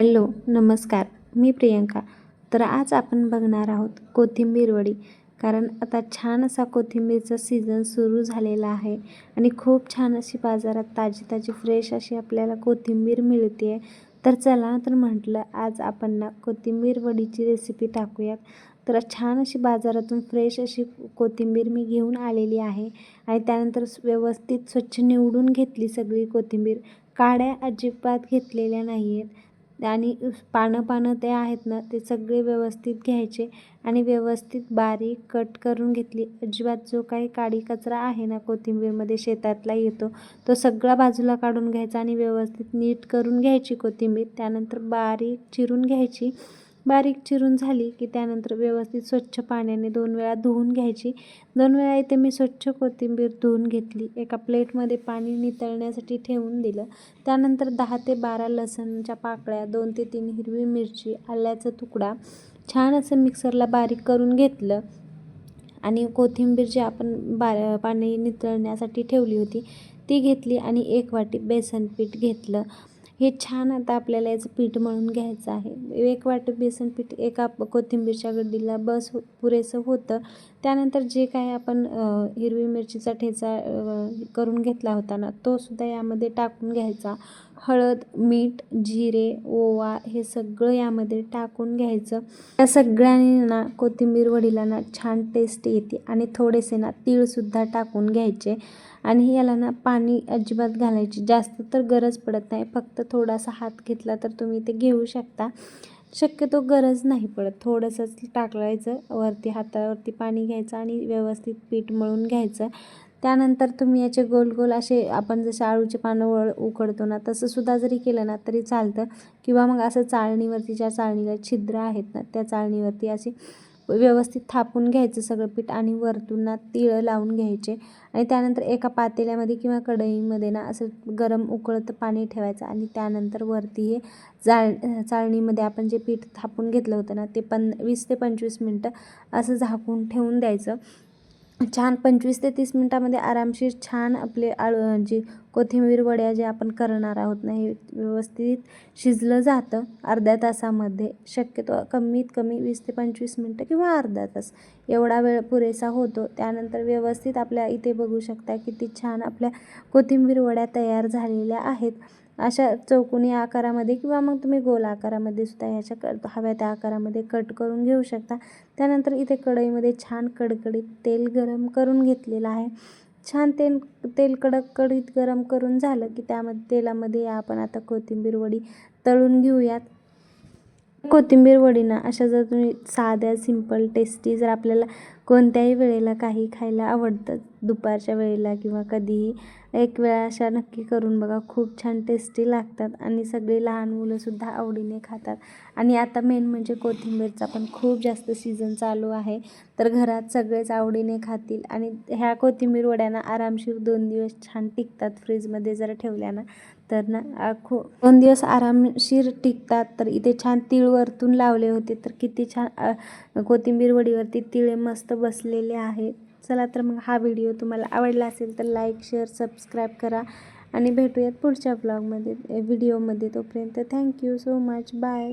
Hello नमस्कार. मी प्रियंका. तर आज आपण बघणार आहोत कोथिंबीर वडी. कारण आता छान असा कोथिंबीरचा सीझन सुरू झालेला आहे आणि खूप छान अशी बाजारात ताजी ताजी फ्रेश अशी आपल्याला कोथिंबीर मिळते आहे तर चला तर म्हटलं आज आपण ना कोथिंबीर वडीची रेसिपी टाकूयात. तर छान अशी बाजारातून फ्रेश अशी कोथिंबीर मी घेऊन आलेली आहे आणि त्यानंतर व्यवस्थित स्वच्छ निवडून घेतली सगळी कोथिंबीर. काड्या अजिबात घेतलेल्या नाही आहेत आणि पानं पानं ते आहेत ना ते सगळे व्यवस्थित घ्यायचे आणि व्यवस्थित बारीक कट करून घेतली. अजिबात जो काही काडी कचरा आहे ना कोथिंबीरमध्ये शेतातला येतो तो सगळा बाजूला काढून घ्यायचा आणि व्यवस्थित नीट करून घ्यायची कोथिंबीर. त्यानंतर बारीक चिरून घ्यायची. बारीक चिरून झाली की त्यानंतर व्यवस्थित स्वच्छ पाण्याने दोन वेळा धुवून घ्यायची. दोन वेळा इथे मी स्वच्छ कोथिंबीर धुवून घेतली. एका प्लेटमध्ये पाणी नितळण्यासाठी ठेवून दिलं. त्यानंतर दहा ते बारा लसणच्या पाकळ्या दोन ते तीन हिरवी मिरची आल्याचा तुकडा छान असं मिक्सरला बारीक करून घेतलं आणि कोथिंबीर जी आपण बा पाणी नितळण्यासाठी ठेवली होती ती घेतली आणि एक वाटी बेसन पीठ घेतलं. हे छान आता आपल्याला याचं पीठ मळून घ्यायचं आहे. एक वाटी बेसन पीठ एका कोथिंबीरच्या गड्डीला बस हो पुरेसं होतं. त्यानंतर जे काही आपण हिरवी मिरचीचा ठेचा करून घेतला होता ना तो सुद्धा यामध्ये टाकून घ्यायचा. हळद मीठ जिरे ओवा हे सगळं यामध्ये टाकून घ्यायचं. या सगळ्यांनी ना कोथिंबीर वडीला ना छान टेस्ट येते आणि थोडेसे ना तीळसुद्धा टाकून घ्यायचे. आणि याला ना पाणी अजिबात घालायची. जास्त तर गरज पडत नाही. फक्त थोडासा हात घेतला तर तुम्ही ते घेऊ शकता. शक्यतो गरज नाही पडत. थोडंसंच टाकलायचं. वरती हातावरती पाणी घ्यायचं आणि व्यवस्थित पीठ मळून घ्यायचं. त्यानंतर तुम्ही याचे गोल गोल असे आपण जसे आळूचे पानं वळ उकडतो ना तसंसुद्धा जरी केलं ना तरी चालतं. किंवा मग असं चाळणीवरती ज्या चाळणीला छिद्र आहेत ना त्या चाळणीवरती असे व्यवस्थित थापून घ्यायचं सगळं पीठ आणि वरतून ना तिळं लावून घ्यायचे. आणि त्यानंतर एका पातेल्यामध्ये किंवा कढईमध्ये ना असं गरम उकळतं पाणी ठेवायचं आणि त्यानंतर वरती हे जाळ चाळणीमध्ये आपण जे पीठ थापून घेतलं होतं ना ते पन वीस ते पंचवीस मिनटं असं झाकून ठेवून द्यायचं. छान पंचवीस ते तीस मिनटामध्ये आरामशीर छान आपले आळू जी कोथिंबीर वड्या जे आपण करणार आहोत ना हे व्यवस्थित शिजलं जातं अर्ध्या तासामध्ये. शक्यतो कमीत कमी वीस ते पंचवीस मिनटं किंवा अर्धा तास. एवढा वेळ पुरेसा होतो. त्यानंतर व्यवस्थित आपल्या इथे बघू शकता किती छान आपल्या कोथिंबीर वड्या तयार झालेल्या आहेत. अशा चौकोनी आकारामध्ये किंवा मग तुम्ही गोल आकारामध्ये सुद्धा ह्याच्या क हव्या त्या आकारामध्ये कट करून घेऊ शकता. त्यानंतर इथे कढईमध्ये छान कडकडीत तेल गरम करून घेतलेलं आहे. छान तेल तेल कडक कडीत गरम करून झालं की त्यामध्ये तेलामध्ये आपण आता कोथिंबीर वडी तळून घेऊयात. कोथिंबीर वडीना अशा जर तुम्ही साध्या सिंपल टेस्टी जर आपल्याला कोणत्याही वेळेला काही खायला आवडतं दुपारच्या वेळेला किंवा कधीही एक वेळा अशा नक्की करून बघा. खूप छान टेस्टी लागतात आणि सगळी लहान मुलंसुद्धा आवडीने खातात. आणि आता मेन म्हणजे कोथिंबीरचा पण खूप जास्त सीझन चालू आहे. तर घरात सगळेच आवडीने खातील आणि ह्या कोथिंबीर वड्यांना आरामशीर दोन दिवस छान टिकतात फ्रीजमध्ये जर ठेवल्या ना तर ना खू दोन दिवस आरामशीर टिकतात. तर इथे छान तीळ वरतून लावले होते. तर किती छान कोथिंबीर वडीवरती तिळे मस्त बसलेले आहेत. चला तर मग हा व्हिडिओ तुम्हाला आवडला असेल तर लाईक शेअर सबस्क्राईब करा आणि भेटूयात पुढच्या ब्लॉगमध्ये व्हिडिओमध्ये तोपर्यंत. Thank you so much bye